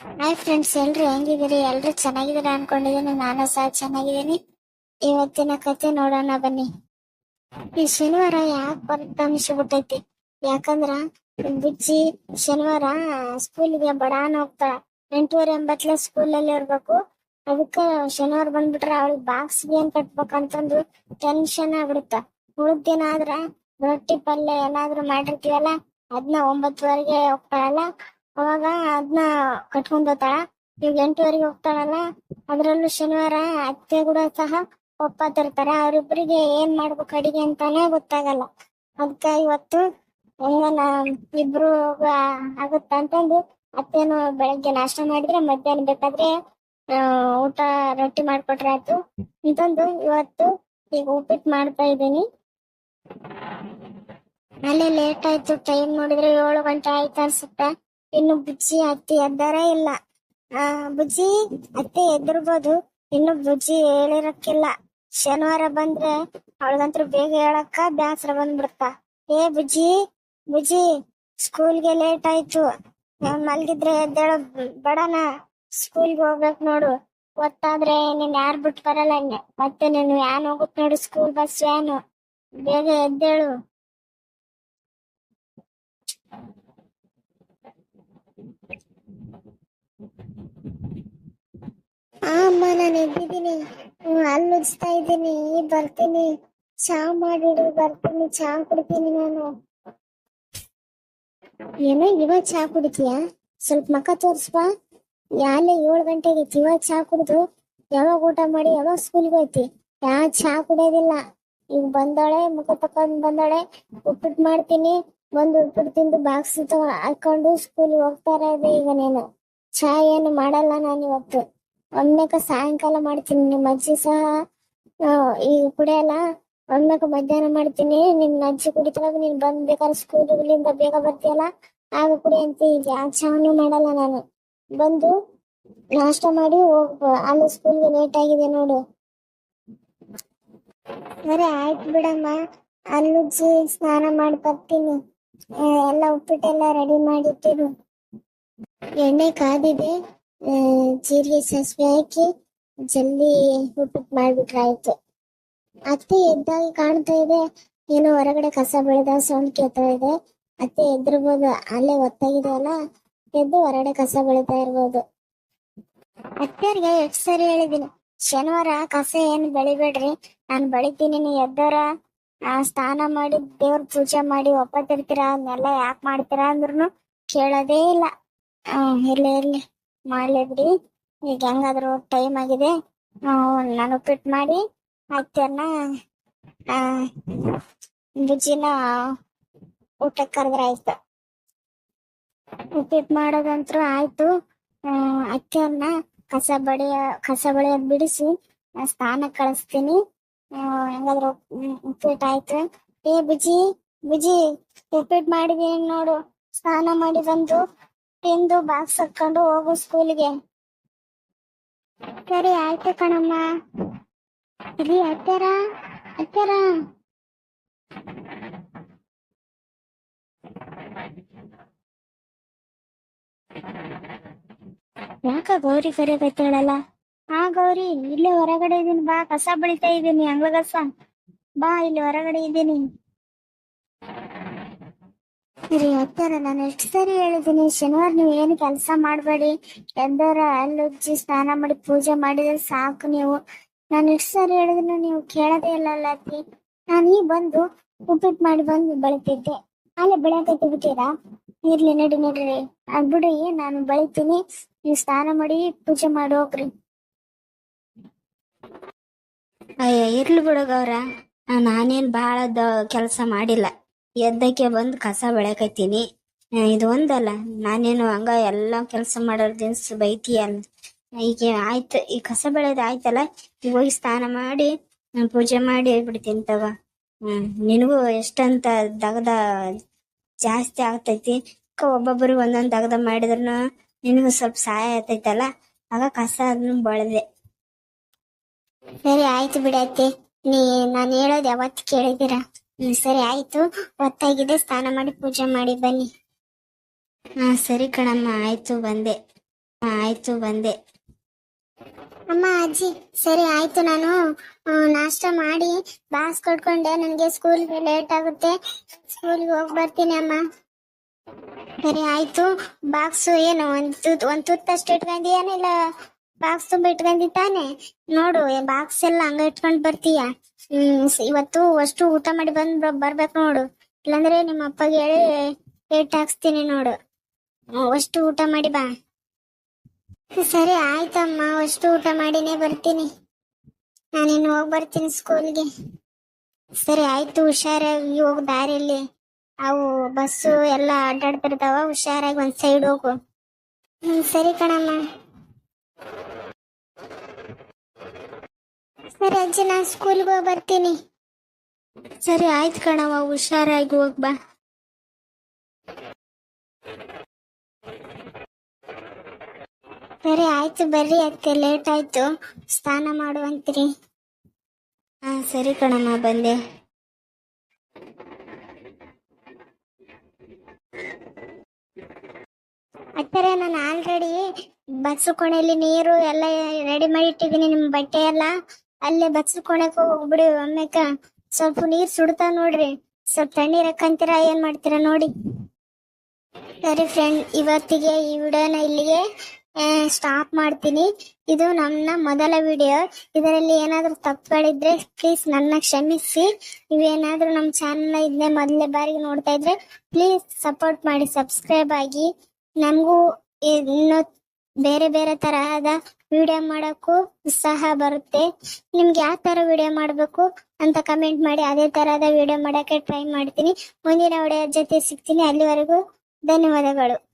Hi friends ಎಲ್ರು ಹೆಂಗಿದ್ದೀರಿ? ಎಲ್ರು ಚೆನ್ನಾಗಿದ್ದೀರಾ ಅನ್ಕೊಂಡಿದ್ದೀನಿ. ನಾನು ಸಹ ಚೆನ್ನಾಗಿದ್ದೀನಿ. ಇವತ್ತಿನ ಕತೆ ನೋಡೋಣ ಬನ್ನಿ. ಈ ಶನಿವಾರ ಯಾಕೆ ಬರುತ್ತೆ ಬಿಟ್ಟೈತಿ ಯಾಕಂದ್ರ ಬುಜ್ಜಿ ಶನಿವಾರ ಸ್ಕೂಲ್ಗೆ ಬಡಾನ್ ಹೋಗ್ತಾಳ ಎಂಟೂವರೆ ಸ್ಕೂಲ್ ಅಲ್ಲಿ ಇರ್ಬೇಕು. ಅದಕ್ಕೆ ಶನಿವಾರ ಬಂದ್ಬಿಟ್ರೆ ಅವಳಿಗೆ ಬಾಕ್ಸ್ ಏನ್ ಕಟ್ಬೇಕಂತಂದು ಟೆನ್ಷನ್ ಆಗ್ಬಿಡುತ್ತ. ಉಳಿದ ದಿನ ಆದ್ರ ರೊಟ್ಟಿ ಪಲ್ಯ ಏನಾದ್ರು ಮಾಡಿರ್ತೀವಲ್ಲ ಅದನ್ನ ಒಂಬತ್ತುವರೆಗೆ ಹೋಗ್ತಾಳಲ್ಲ ಅವಾಗ ಅದನ್ನ ಕಟ್ಕೊಂಡ್ ಹೋಗ್ತಾಳ ಇವ್ ಎಂಟುವರೆಗೆ ಹೋಗ್ತಾಳಲ್ಲ, ಅದ್ರಲ್ಲೂ ಶನಿವಾರ ಅತ್ತೆ ಕೂಡ ಸಹ ಒಪ್ಪತ್ತಿರ್ತಾರೆ ಅವ್ರಿಬ್ರಿಗೆ ಏನ್ ಮಾಡ್ಬೇಕು ಅಡಿಗೆ ಅಂತಾನೆ ಗೊತ್ತಾಗಲ್ಲ. ಅದಕ್ಕ ಇವತ್ತು ಹೆಂಗನ ಇಬ್ರು ಆಗುತ್ತ ಅಂತಂದು ಅತ್ತೇನು ಬೆಳಗ್ಗೆ ನಾಷ್ಟ ಮಾಡಿದ್ರೆ ಮಧ್ಯಾಹ್ನ ಬೇಕಾದ್ರೆ ಊಟ ರೊಟ್ಟಿ ಮಾಡ್ಕೊಟ್ರೆ ಆಯ್ತು. ಇದೊಂದು ಇವತ್ತು ಈಗ ಉಪ್ಪಿಟ್ಟು ಮಾಡ್ತಾ ಇದ್ದೀನಿ. ಅಲ್ಲೇ ಲೇಟ್ ಆಯ್ತು ಟೈಮ್ ನೋಡಿದ್ರೆ ಏಳು ಗಂಟೆ ಆಯ್ತು ಅನ್ಸುತ್ತೆ. ಇನ್ನು ಬುಜ್ಜಿ ಅತ್ತಿ ಎದ್ದಾರ ಇಲ್ಲ. ಆ, ಬುಜ್ಜಿ ಅತ್ತೆ ಎದ್ದಿರ್ಬೋದು ಇನ್ನು ಬುಜ್ಜಿ ಹೇಳಿರಕ್ಕಿಲ್ಲ. ಶನಿವಾರ ಬಂದ್ರೆ ಅವಳಿಗಂತೂ ಬೇಗ ಹೇಳಕ್ಕ ಬ್ಯಾಸರ ಬಂದ್ಬಿಡ್ತ. ಏ ಬುಜ್ಜಿ ಬುಜ್ಜಿ ಸ್ಕೂಲ್ಗೆ ಲೇಟ್ ಆಯ್ತು. ಮಲ್ಗಿದ್ರೆ ಎದ್ದೇಳ. ಬಡನ ಸ್ಕೂಲ್ಗೆ ಹೋಗ್ಬೇಕು ನೋಡು. ಗೊತ್ತಾದ್ರೆ ನೀನ್ ಯಾರು ಬಿಟ್ಟು ಬರಲ್ಲ. ಮತ್ತೆ ನೀನು ಯಾನ್ ಹೋಗುತ್ತೆ ನೋಡು ಸ್ಕೂಲ್ ಬಸ್ ವ್ಯಾನು ಬೇಗ ಎದ್ದೇಳು. ಆ, ಅಮ್ಮ, ನಾನು ಎದ್ದಿದ್ದೀನಿ. ಹಲ್ಲು ಉಜ್ತಾ ಇದ್ದೀನಿ. ಬರ್ತೀನಿ. ಚಾ ಮಾಡಿಡು, ಬರ್ತೀನಿ. ಚಾ ಕುಡ್ತೀನಿ ನಾನು. ಏನೋ ಇವಾಗ ಚಾ ಕುಡಿತೀಯಾ? ಸ್ವಲ್ಪ ಮಕ್ಕ ತೋರ್ಸ್ಬಾ. ಯಾಲೆ ಏಳು ಗಂಟೆಗೆ ಇವಾಗ ಚಾ ಕುಡಿದು ಯಾವಾಗ ಊಟ ಮಾಡಿ, ಯಾವಾಗ ಸ್ಕೂಲ್ಗೆ ಹೋಯ್ತಿ? ಯಾ, ಚಾ ಕುಡಿಯೋದಿಲ್ಲ. ಈಗ ಬಂದಾಳೆ, ಮುಖ ತಕೊಂಡ್ ಬಂದಾಳೆ. ಉಪ್ಪಿಟ್ಟು ಮಾಡ್ತೀನಿ. ಒಂದು ಉಪ್ಪಿಟ್ಟು ತಿಂದು ಬಾಕ್ಸ್ ಹಾಕೊಂಡು ಸ್ಕೂಲ್ಗೆ ಹೋಗ್ತಾ ಇರೋದು ಈಗ ನೀನು. ಚಾ ಏನು ಮಾಡಲ್ಲ ನಾನು ಇವತ್ತು. ಒಮ್ಮೆಕ ಸಾಯಂಕಾಲ ಮಾಡ್ತೀನಿ ನಿಮ್ಮ ಅಜ್ಜಿ ಸಹ ಈಗ ಕುಡಿಯಲ್ಲ ಒಮ್ಮೆಕ ಮಧ್ಯಾಹ್ನ ಮಾಡ್ತೀನಿ. ನಿನ್ನ ಅಜ್ಜಿ ಕುಡಿತಾಗ ನೀನ್ ಬಂದ್ ಬೇಕಾದ್ರೆ ಸ್ಕೂಲಿಂದ ಬೇಗ ಬರ್ತೀಯಲ್ಲ, ಆಗ ಕುಡಿ ಅಂತ. ಈಗ ಚಾನು ಮಾಡಲ್ಲ ನಾನು. ಬಂದು ನಾಷ್ಟ ಮಾಡಿ ಹೋಗ್, ಅಲ್ಲಿ ಸ್ಕೂಲ್ಗೆ ಲೇಟ್ ಆಗಿದೆ ನೋಡು. ಸರಿ, ಆಯ್ತು ಬಿಡಮ್ಮ. ಅಲ್ಲುಜ್ಜಿ ಸ್ನಾನ ಮಾಡಿ ಬರ್ತೀನಿ. ಎಲ್ಲ ಉಪ್ಪಿಟ್ಟೆಲ್ಲ ರೆಡಿ ಮಾಡಿಟ್ಟಿರು ಎಣ್ಣೆ ಕಾದಿದೆ. ಜೀರಿಗೆ ಸಾಸಿವೆ ಹಾಕಿ ಜಲ್ದಿ ಊಟಕ್ಕೆ ಮಾಡ್ಬಿಟ್ರಾಯ್ತು. ಅತ್ತೆ ಎದ್ದಾಗ ಕಾಣ್ತಾ ಇದೆ ಏನೋ ಹೊರಗಡೆ ಕಸ ಬೆಳೆದ ಸೌಂಡ್ ಕೇಳ್ತಾ ಇದೆ. ಅತ್ತೆ ಎದ್ರಬೋದು ಅಲ್ಲೇ ಒತ್ತಾಗಿದೆ ಅಲ್ಲ ಎದ್ದು ಹೊರಗಡೆ ಕಸ ಬೆಳಿತಾ ಇರ್ಬೋದು. ಅತ್ತೆಯವ್ರಿಗೆ ಎಷ್ಟು ಸರಿ ಹೇಳಿದೀನಿ ಶನಿವಾರ ಕಸ ಏನು ಬೆಳಿಬೇಡ್ರಿ ನಾನು ಬೆಳಿತೀನಿ ನೀ ಎದ್ದೋರ ಆ, ಸ್ನಾನ ಮಾಡಿ ದೇವ್ರ ಪೂಜೆ ಮಾಡಿ ಒಪ್ಪತ್ತಿರ್ತೀರಾ ಅದನ್ನೆಲ್ಲ ಯಾಕೆ ಮಾಡ್ತೀರಾ ಅಂದ್ರೂ ಕೇಳೋದೇ ಇಲ್ಲ. ಇರ್ಲಿ ಇರ್ಲಿ. ಮಾಡ್ಲಿ ಈಗ ಹೆಂಗಾದ್ರು ಟೈಮ್ ಆಗಿದೆ. ನಾನು ಉಪ್ಪಿಟ್ಟು ಮಾಡಿ ಅತ್ತೆಯನ್ನ ಬುಜ್ಜಿನ ಊಟಕ್ಕೆ ಕರೆದ್ರೆ ಆಯ್ತು. ಉಪ್ಪಿಟ್ಟು ಮಾಡೋದಂತ್ರು ಆಯ್ತು. ಅಕ್ಕಿಯನ್ನ ಕಸ ಬಳಿಯ ಕಸ ಬಳಿಯ ಬಿಡಿಸಿ ಸ್ನಾನ ಕಳಿಸ್ತೀನಿ. ಹೆಂಗಾದ್ರು ಉಪ್- ಉಪ್ಪಿಟ್ಟು ಆಯ್ತು. ಏ ಬುಜಿ ಬುಜಿ ಉಪ್ಪಿಟ್ಟು ಮಾಡಿದೀನಿ ನೋಡು. ಸ್ನಾನ ಮಾಡಿ ಬಂದು ತಿಂದು ಬಾಕ್ಸ್ ಹಾಕೊಂಡು ಹೋಗು ಸ್ಕೂಲ್ಗೆ ಸರಿ, ಆಯ್ತು ಕಣಮ್ಮ. ಇಲ್ಲಿ ಹತ್ತಾರ ಹತ್ತಾರ ಯಾಕ ಗೌರಿ ಕರೆ ಬೈತಾಳಲ್ಲ ಹಾ ಗೌರಿ, ಇಲ್ಲೇ ಹೊರಗಡೆ ಇದೀನಿ ಬಾ, ಕಸ ಬಳಿತಾ ಇದ್ದೀನಿ ಅಂಗಳ ಕಸ ಬಾ, ಇಲ್ಲಿ ಹೊರಗಡೆ ಇದ್ದೀನಿ ಅತ್ತಾರ ನಾನು ಎಷ್ಟು ಸರಿ ಹೇಳಿದ್ದೀನಿ. ಶನಿವಾರ ನೀವು ಏನು ಕೆಲಸ ಮಾಡಬೇಡಿ. ಎದ್ದಾರ ಅಲ್ಲುಜ್ಜಿ ಸ್ನಾನ ಮಾಡಿ ಪೂಜೆ ಮಾಡಿದ್ರೆ ಸಾಕು ನೀವು. ನಾನು ಎಷ್ಟು ಸರಿ ಹೇಳಿದ್ರು ನೀವು ಕೇಳೋದೇ ಇಲ್ಲ ಅತ್ತಿ ನಾನು ಈ ಬಂದು ಉಪ್ಪಿಟ್ಟು ಮಾಡಿ ಬಂದು ಬೆಳಿತಿದ್ದೆ. ಅಲ್ಲೇ ಬೆಳೆಯಕೈತಿ ಬಿಟ್ಟಿರಾ ಇರ್ಲಿ, ನಡಿ ನಡ್ರಿ ಅದ್ಬಿಡಿ ನಾನು ಬೆಳಿತೀನಿ. ನೀವು ಸ್ನಾನ ಮಾಡಿ ಪೂಜೆ ಮಾಡಿ ಹೋಗ್ರಿ. ಅಯ್ಯ, ಇರ್ಲಿ ಬಿಡು ಗೌರ. ನಾನೇನ್ ಬಹಳ ಕೆಲಸ ಮಾಡಿಲ್ಲ. ಎದ್ದಕ್ಕೆ ಬಂದು ಕಸ ಬೆಳಕತ್ತೀನಿ. ಇದು ಒಂದಲ್ಲ. ನಾನೇನು ಹಂಗ ಎಲ್ಲ ಕೆಲಸ ಮಾಡೋರ್ ದಿನ್ಸ್ ಬೈತೀಯಲ್ಲ ಈಗ ಆಯ್ತು, ಈ ಕಸ ಬೆಳೆದ ಆಯ್ತಲ್ಲ, ಈಗ ಹೋಗಿ ಸ್ನಾನ ಮಾಡಿ ಪೂಜೆ ಮಾಡಿ ಬಿಡ್ತೀನಿ ತಗೋ. ಹ್ಮ್, ನಿನಗೂ ಎಷ್ಟಂತ ದಗದ ಜಾಸ್ತಿ ಆಗ್ತೈತಿ. ಒಬ್ಬೊಬ್ಬರಿಗೆ ಒಂದೊಂದ್ ದಗದ ಮಾಡಿದ್ರು ನಿನಗೂ ಸ್ವಲ್ಪ ಸಹಾಯ ಆಗ್ತೈತಲ್ಲ. ಆಗ ಕಸ ಅದನ್ನು ಬಳದೆ. ಸರಿ, ಆಯ್ತು ಬಿಡತ್ತೆ ನೀ, ನಾನು ಹೇಳೋದು ಯಾವತ್ತು ಕೇಳಿದ್ದೀರಾ? ಹ್ಮ್, ಸರಿ ಆಯ್ತು. ಒತ್ತಾಗಿದೆ ಸ್ನಾನ ಮಾಡಿ ಪೂಜೆ ಮಾಡಿ ಬನ್ನಿ. ಹಾ, ಸರಿ ಕಣಮ್ಮ, ಆಯ್ತು, ಬಂದೆ. ಆಯ್ತು, ಬಂದೆ. ಅಮ್ಮ, ಅಜ್ಜಿ, ಸರಿ ಆಯ್ತು. ನಾನು ನಾಷ್ಟ ಮಾಡಿ ಬಾಕ್ಸ್ ಕೊಟ್ಕೊಂಡೆ. ನನಗೆ ಸ್ಕೂಲ್ಗೆ ಲೇಟ್ ಆಗುತ್ತೆ. ಸ್ಕೂಲ್ಗೆ ಹೋಗಿ ಬರ್ತೀನಿ, ಅಮ್ಮ. ಸರಿ ಆಯ್ತು. ಬಾಕ್ಸ್ ಏನು, ಒಂದ್ ತುತ್, ಒಂದ್ ತುತ್ತಷ್ಟು ಇಟ್ಕೊಂಡಿಯಾನಿಲ್ಲ ಬಾಕ್ಸ್ ತುಂಬ ಇಟ್ಕೊಂಡಿ ತಾನೆ ನೋಡು ಬಾಕ್ಸ್ ಎಲ್ಲ ಹಂಗ ಇಟ್ಕೊಂಡ್ ಬರ್ತೀಯ? ಹ್ಮ್ ಇವತ್ತು ಅಷ್ಟು ಊಟ ಮಾಡಿ ಬಂದ್ ಬರ್ಬೇಕು ನೋಡು. ಇಲ್ಲಾಂದ್ರೆ ನಿಮ್ಮ ಅಪ್ಪಗೆ ಹೇಳಿ ಏಟ್ ಹಾಕ್ಸ್ತೀನಿ ನೋಡು. ಅಷ್ಟು ಊಟ ಮಾಡಿ ಬಾ. ಸರಿ, ಆಯ್ತಮ್ಮ. ಅಷ್ಟು ಊಟ ಮಾಡಿನೇ ಬರ್ತೀನಿ. ನಾನಿನ್ನು ಹೋಗಿ ಬರ್ತೀನಿ ಸ್ಕೂಲ್ಗೆ ಸರಿ, ಆಯ್ತು. ಹುಷಾರಾಗಿ ಹೋಗ್ ದಾರಿಯಲ್ಲಿ ಅವು ಬಸ್ಸು ಎಲ್ಲ ಅಡ್ಡಾಡ್ತಿರ್ತಾವ. ಹುಷಾರಾಗಿ ಒಂದ್ ಸೈಡ್ ಹೋಗು. ಹ್ಮ್, ಸರಿ ಕಣಮ್ಮ. ಸರಿ ಅಜ್ಜಿ, ನಾನು ಸ್ಕೂಲ್ಗೆ ಹೋಗಿ ಬರ್ತೀನಿ. ಸರಿ ಆಯ್ತು ಕಣವ ಹುಷಾರಾಗಿ ಹೋಗ್ ಬಾ. ಸರಿ ಆಯ್ತು, ಬರ್ರಿ ಅತ್ತೆ ಲೇಟ್ ಆಯ್ತು. ಸ್ನಾನ ಮಾಡುವಂತ್ರಿ. ಹಾ, ಸರಿ ಕಣಮ್ಮ, ಬಂದೆ. ಅತ್ತರೆ, ನಾನು ಆಲ್ರೆಡಿ ಬಸ್ಸು ಕೊನೆಯಲ್ಲಿ ನೀರು ಎಲ್ಲ ರೆಡಿ ಮಾಡಿ ಇಟ್ಟಿದ್ದೀನಿ, ನಿಮ್ ಬಟ್ಟೆ ಎಲ್ಲ. ಅಲ್ಲೇ ಕೋಣೆಗೆ ಹೋಗ್ಬಿಡಿ ಒಮ್ಮೆಕ. ಸ್ವಲ್ಪ ನೀರ್ ಸುಡ್ತಾ ನೋಡ್ರಿ. ಸ್ವಲ್ಪ ತಣ್ಣೀರ್ ಹಾಕಂತೀರ, ಏನ್ ಮಾಡ್ತೀರಾ ನೋಡಿ. ಸರಿ ಫ್ರೆಂಡ್ ಇವತ್ತಿಗೆ ಈ ವಿಡಿಯೋನ ಇಲ್ಲಿಗೆ ಸ್ಟಾಪ್ ಮಾಡ್ತೀನಿ. ಇದು ನನ್ನ ಮೊದಲ ವಿಡಿಯೋ. ಇದರಲ್ಲಿ ಏನಾದ್ರೂ ತಪ್ಪುಗಳಿದ್ರೆ ಪ್ಲೀಸ್ ನನ್ನ ಕ್ಷಮಿಸಿ. ನೀವೇನಾದ್ರೂ ನಮ್ಮ ಚಾನಲ್ ಇದನ್ನೇ ಮೊದಲೇ ಬಾರಿಗೆ ನೋಡ್ತಾ ಇದ್ರೆ ಪ್ಲೀಸ್ ಸಪೋರ್ಟ್ ಮಾಡಿ ಸಬ್ಸ್ಕ್ರೈಬ್ ಆಗಿ. ನಮಗೂ ಇನ್ನು ಬೇರೆ ಬೇರೆ ತರಹದ ವಿಡಿಯೋ ಮಾಡೋಕ್ಕೂ ಉತ್ಸಾಹ ಬರುತ್ತೆ. ನಿಮ್ಗೆ ಯಾವ ತರ ವಿಡಿಯೋ ಮಾಡಬೇಕು ಅಂತ ಕಮೆಂಟ್ ಮಾಡಿ ಅದೇ ತರಹದ ವಿಡಿಯೋ ಮಾಡೋಕ್ಕೆ ಟ್ರೈ ಮಾಡ್ತೀನಿ. ಮುಂದಿನ ವಿಡಿಯೋ ಜೊತೆ ಸಿಗ್ತೀನಿ. ಅಲ್ಲಿವರೆಗೂ ಧನ್ಯವಾದಗಳು.